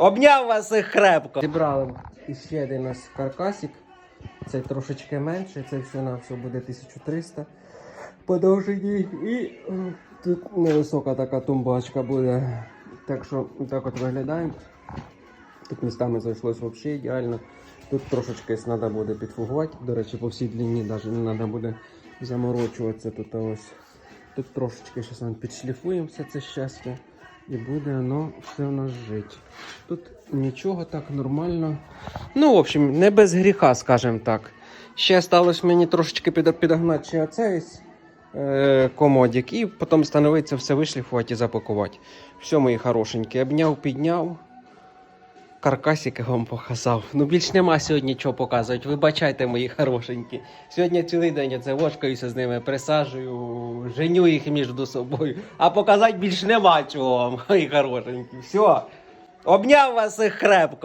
Обняв вас їх крепко. Зібрали ще один нас каркасик. Це трошечки менше, це все на все буде 1300 по довжині. І е, тут невисока така тумбачка буде. Так що так от виглядаємо. Тут містами зайшлось взагалі ідеально. Тут трошечки треба буде підфугувати. До речі, по всій длині навіть не треба буде заморочуватися. Тут ось. Тут трошечки зараз підшліфуємо все це щастя. І буде воно все в нас жити. Тут нічого так нормально. Ну, в общем, не без гріха, скажімо так. Ще сталося мені трошечки під, підогнати ще оцей е, комодик, і потім становиться все вишліфувати і запакувати. Все, мої хорошенькі, обняв, підняв. Каркасики вам показав. Ну більш нема сьогодні чого показувати. Вибачайте, мої хорошенькі. Сьогодні цілий день я це вошкаюся з ними, присаджую, женю їх між собою. А показати більш нема чого, мої хорошенькі. Все. Обняв вас їх крепко.